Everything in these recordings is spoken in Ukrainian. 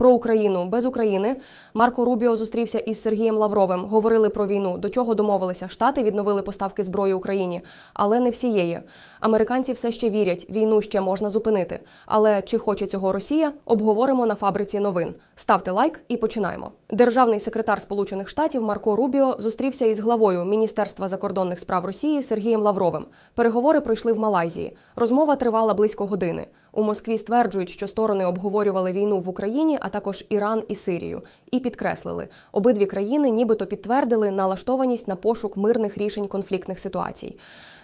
Про Україну без України Марко Рубіо зустрівся із Сергієм Лавровим. Говорили про війну. До чого домовилися? Штати відновили поставки зброї Україні, але не всієї. Американці все ще вірять, війну ще можна зупинити. Але чи хоче цього Росія? Обговоримо на фабриці новин. Ставте лайк і починаємо. Державний секретар Сполучених Штатів Марко Рубіо зустрівся із главою Міністерства закордонних справ Росії Сергієм Лавровим. Переговори пройшли в Малайзії. Розмова тривала близько години. У Москві стверджують, що сторони обговорювали війну в Україні, а також Іран і Сирію, і підкреслили, обидві країни нібито підтвердили налаштованість на пошук мирних рішень конфліктних ситуацій.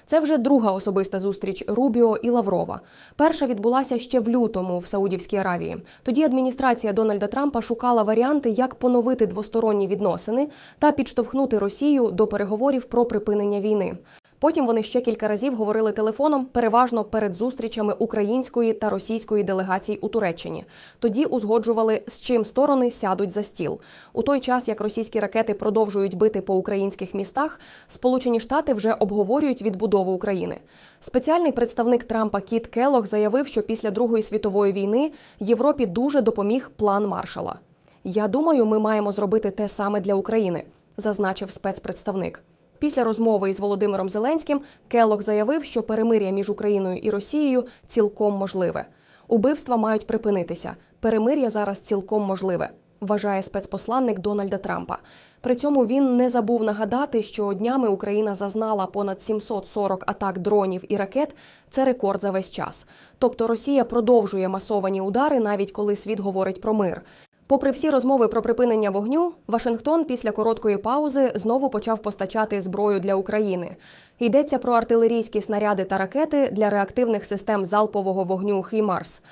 Це вже друга особиста зустріч Рубіо і Лаврова. Перша відбулася ще в лютому в Саудівській Аравії. Тоді адміністрація Дональда Трампа шукала варіанти, як поновити двосторонні відносини та підштовхнути Росію до переговорів про припинення війни. Потім вони ще кілька разів говорили телефоном, переважно перед зустрічами української та російської делегацій у Туреччині. Тоді узгоджували, з чим сторони сядуть за стіл. У той час, як російські ракети продовжують бити по українських містах, Сполучені Штати вже обговорюють відбудову України. Спеціальний представник Трампа Кіт Келлог заявив, що після Другої світової війни Європі дуже допоміг план Маршала. Я думаю, ми маємо зробити те саме для України, зазначив спецпредставник. Після розмови із Володимиром Зеленським Келлог заявив, що перемир'я між Україною і Росією цілком можливе. Убивства мають припинитися. Перемир'я зараз цілком можливе, вважає спецпосланник Дональда Трампа. При цьому він не забув нагадати, що днями Україна зазнала понад 740 атак дронів і ракет. Це рекорд за весь час. Тобто Росія продовжує масовані удари, навіть коли світ говорить про мир. Попри всі розмови про припинення вогню, Вашингтон після короткої паузи знову почав постачати зброю для України. Йдеться про артилерійські снаряди та ракети для реактивних систем залпового вогню «Хімарс».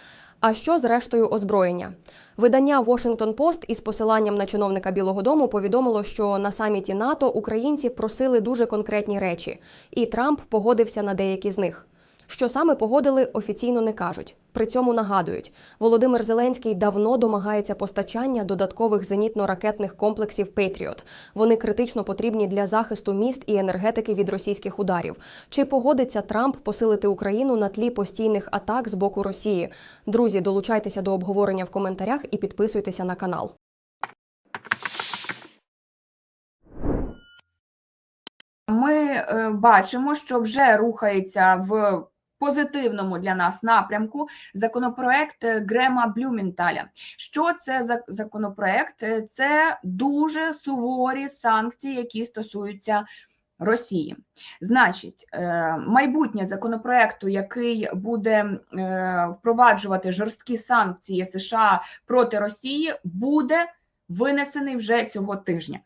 А що з рештою озброєння? Видання Washington Post із посиланням на чиновника Білого Дому повідомило, що на саміті НАТО українці просили дуже конкретні речі, і Трамп погодився на деякі з них. Що саме погодили, офіційно не кажуть. При цьому нагадують, Володимир Зеленський давно домагається постачання додаткових зенітно-ракетних комплексів Петріот. Вони критично потрібні для захисту міст і енергетики від російських ударів. Чи погодиться Трамп посилити Україну на тлі постійних атак з боку Росії? Друзі, долучайтеся до обговорення в коментарях і підписуйтеся на канал. Ми е, бачимо, що вже рухається в позитивному для нас напрямку законопроект е, Грема Блюменталя. Що це за законопроект? Е, Це дуже суворі санкції, які стосуються. Росії, значить, е, майбутнє законопроекту, який буде впроваджувати жорсткі санкції США проти Росії, буде винесений вже цього тижня.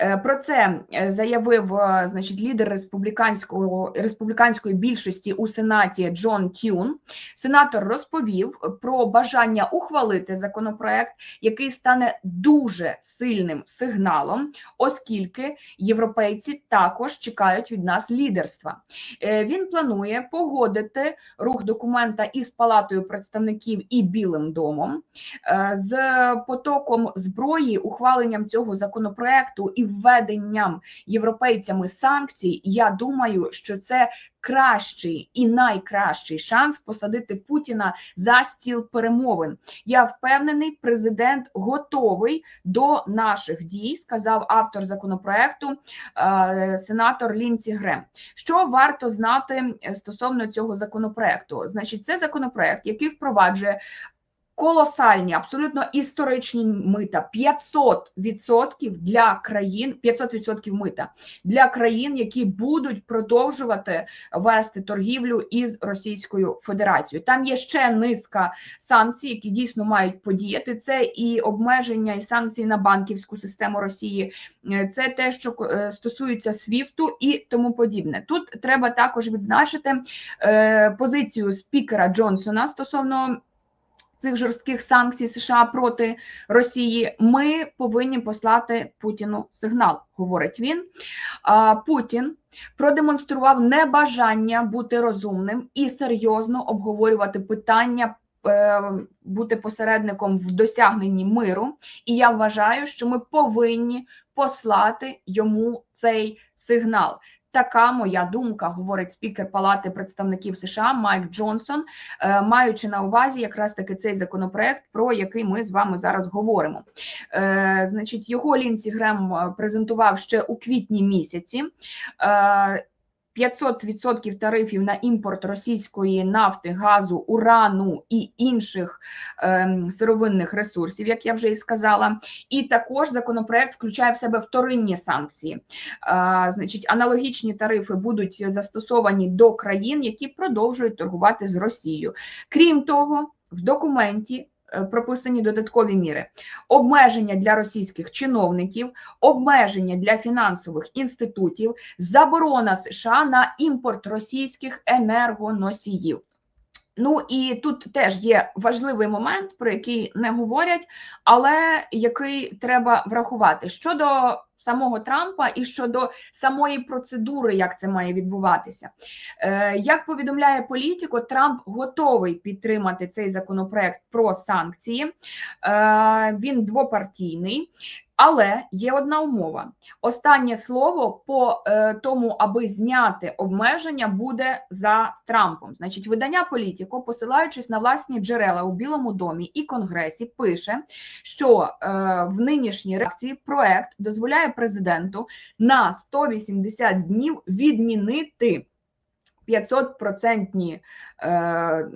Е, Про це е, заявив е, значить лідер республіканського республіканської більшості у сенаті Джон Тюн. Сенатор розповів про бажання ухвалити законопроект, який стане дуже сильним сигналом, оскільки європейці також чекають від нас лідерства. Він планує погодити рух документа із Палатою представників і Білим домом з потоком зброї, ухваленням цього законопроекту і введенням європейцями санкцій. Я думаю, що це кращий і найкращий шанс посадити Путіна за стіл перемовин. Я впевнений, президент готовий до наших дій, сказав автор законопроекту е, сенатор Лінці Грем. Що варто знати е, стосовно цього законопроекту? Значить, це законопроект, який впроваджує колосальні, абсолютно історичні мита 500% для країн, 500% мита для країн, які будуть продовжувати вести торгівлю із Російською Федерацією. Там є ще низка санкцій, які дійсно мають подіяти. Це і обмеження, і санкції на банківську систему Росії, це те, що е, стосується СВІФТу і тому подібне. Тут треба також відзначити е, позицію спікера Джонсона стосовно цих жорстких санкцій США проти Росії, ми повинні послати Путіну сигнал, говорить він. Путін продемонстрував небажання бути розумним і серйозно обговорювати питання. е, Бути посередником в досягненні миру, і я вважаю, що ми повинні послати йому цей сигнал. Така моя думка, говорить спікер Палати представників США Майк Джонсон, е, маючи на увазі якраз таки цей законопроект, про який ми з вами зараз говоримо. Е, Значить, його Лінсі Грем е, презентував ще у квітні місяці. Е, 500% тарифів на імпорт російської нафти, газу, урану і інших ем, сировинних ресурсів, як я вже і сказала. І також законопроект включає в себе вторинні санкції. А, значить, аналогічні тарифи будуть застосовані до країн, які продовжують торгувати з Росією. Крім того, в документі. Е, Прописані додаткові міри, обмеження для російських чиновників, обмеження для фінансових інститутів, заборона США на імпорт російських енергоносіїв. Ну і тут теж є важливий момент, про який не говорять, але який треба врахувати щодо самого Трампа і щодо самої процедури, як це має відбуватися. Е, Як повідомляє політико, Трамп готовий підтримати цей законопроект про санкції. Е, Він двопартійний. Але є одна умова: останнє слово по е, тому, аби зняти обмеження, буде за Трампом. Значить, видання Політіко, посилаючись на власні джерела у Білому домі і Конгресі, пише, що в нинішній реакції проект дозволяє президенту на 180 днів відмінити 500% е,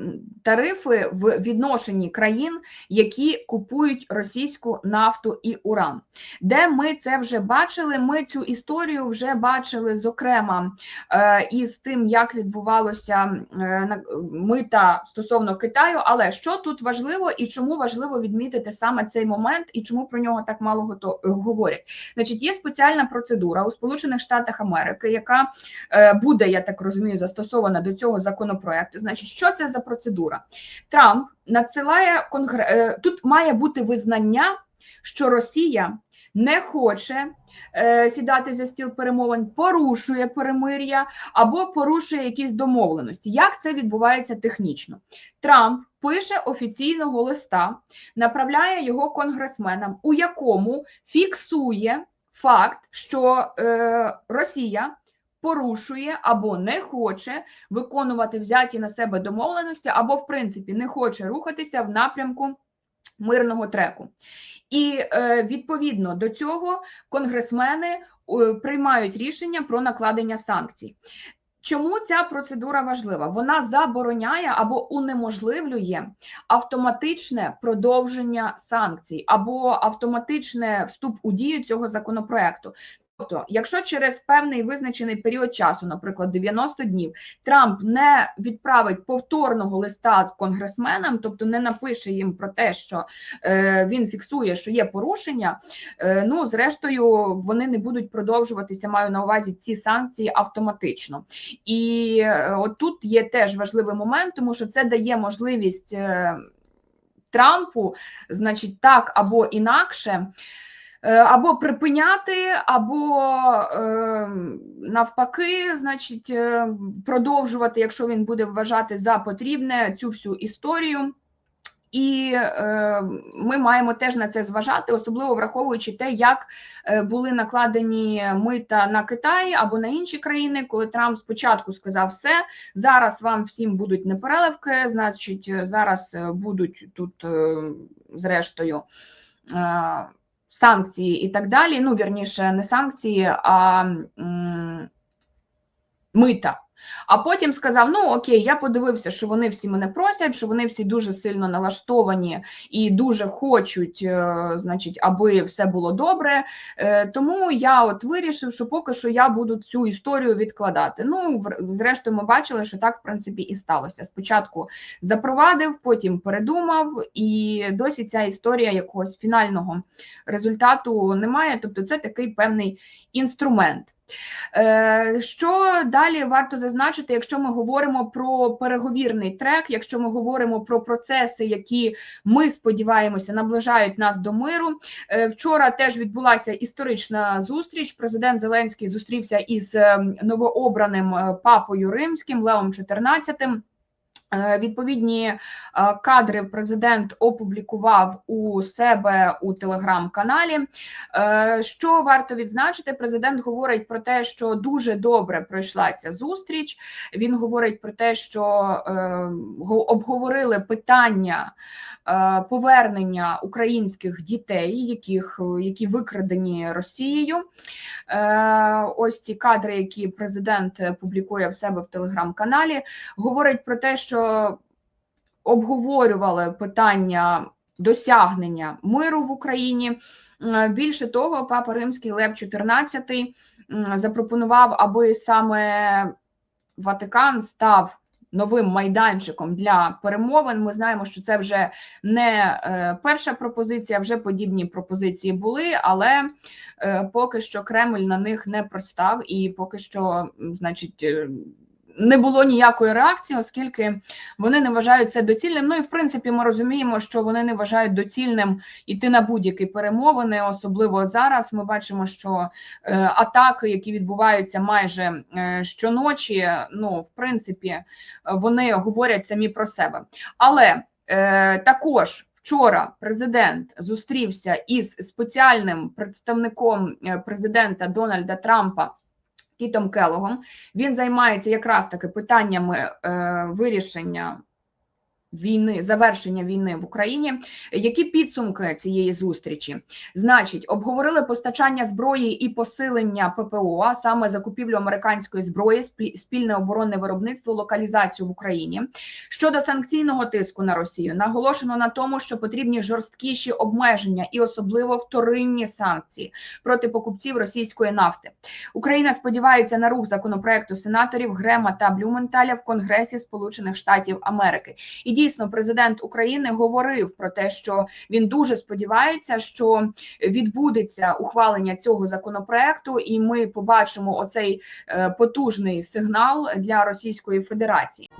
тарифи в відношенні країн, які купують російську нафту і уран. Де ми це вже бачили? Ми цю історію вже бачили, зокрема, е, із тим, як відбувалося е, мита стосовно Китаю. Але що тут важливо і чому важливо відмітити саме цей момент, і чому про нього так мало говорять? Значить, є спеціальна процедура у Сполучених Штатах Америки, яка буде, я так розумію, застосована до цього законопроекту. Значить, що це за процедура? Трамп надсилає конгре... е, тут має бути визнання, що Росія не хоче е, сідати за стіл перемовин, порушує перемир'я або порушує якісь домовленості. Як це відбувається технічно? Трамп пише офіційного листа, направляє його конгресменам, у якому фіксує факт, що е, Росія порушує або не хоче виконувати взяті на себе домовленості, або, в принципі, не хоче рухатися в напрямку мирного треку. І е, відповідно до цього конгресмени е, приймають рішення про накладення санкцій. Чому ця процедура важлива? Вона забороняє або унеможливлює автоматичне продовження санкцій або автоматичне вступ у дію цього законопроекту. Тобто, якщо через певний визначений період часу, наприклад, 90 днів, Трамп не відправить повторного листа конгресменам, тобто не напише їм про те, що е, він фіксує, що є порушення, е, ну зрештою вони не будуть продовжуватися. Маю на увазі ці санкції автоматично. І е, тут є теж важливий момент, тому що це дає можливість е, Трампу, значить, так або інакше. Е, Або припиняти, або е, навпаки, значить, е, продовжувати, якщо він буде вважати за потрібне цю всю історію. І е, ми маємо теж на це зважати, особливо враховуючи те, як були накладені мита на Китай або на інші країни, коли Трамп спочатку сказав все, зараз вам всім будуть непереливки, значить, зараз будуть тут, е, зрештою. Е, санкції і так далі. Ну, вірніше, не санкції, а мита. А потім сказав: ну окей, я подивився, що вони всі мене просять, що вони всі дуже сильно налаштовані і дуже хочуть, е, значить, аби все було добре. Е, Тому я от вирішив, що поки що я буду цю історію відкладати. Ну, зрештою, ми бачили, що так в принципі і сталося. Спочатку запровадив, потім передумав, і досі ця історія якогось фінального результату немає. Тобто, це такий певний інструмент. Е, що далі варто зазначити, якщо ми говоримо про переговірний трек, якщо ми говоримо про процеси, які ми сподіваємося наближають нас до миру? Е, вчора теж відбулася історична зустріч. Президент Зеленський зустрівся із ем, новообраним е, папою римським Леом 14. Відповідні е, кадри президент опублікував у себе у телеграм-каналі. Е, Що варто відзначити, президент говорить про те, що дуже добре пройшла ця зустріч. Він говорить про те, що е, обговорили питання е, повернення українських дітей, яких які викрадені Росією. Е, Ось ці кадри, які президент е, публікує в себе в телеграм-каналі, говорить про те, що обговорювали питання досягнення миру в Україні. Е, Більше того, папа Римський Лев XIV м, запропонував, аби саме Ватикан став новим майданчиком для перемовин. Ми знаємо, що це вже не е, перша пропозиція, вже подібні пропозиції були, але е, поки що Кремль на них не пристав, і поки що, значить. Не було ніякої реакції, оскільки вони не вважають це доцільним. Ну і в принципі, ми розуміємо, що вони не вважають доцільним іти на будь-які перемовини, особливо зараз. Ми бачимо, що е, атаки, які відбуваються майже е, щоночі, ну в принципі, вони говорять самі про себе. Але е, також вчора президент зустрівся із спеціальним представником президента Дональда Трампа. Кітом Келогом. Він займається якраз таки питаннями е, вирішення війни, завершення війни в Україні. Які підсумки цієї зустрічі? Значить, обговорили постачання зброї і посилення ППО, а саме закупівлю американської зброї, спільне оборонне виробництво, локалізацію в Україні. Щодо санкційного тиску на Росію, наголошено на тому, що потрібні жорсткіші обмеження і особливо вторинні санкції проти покупців російської нафти. Україна сподівається на рух законопроекту сенаторів Грема та Блюменталя в Конгресі Сполучених Штатів Америки. І дійсно, президент України говорив про те, що він дуже сподівається, що відбудеться ухвалення цього законопроекту, і ми побачимо оцей е, потужний сигнал для Російської Федерації.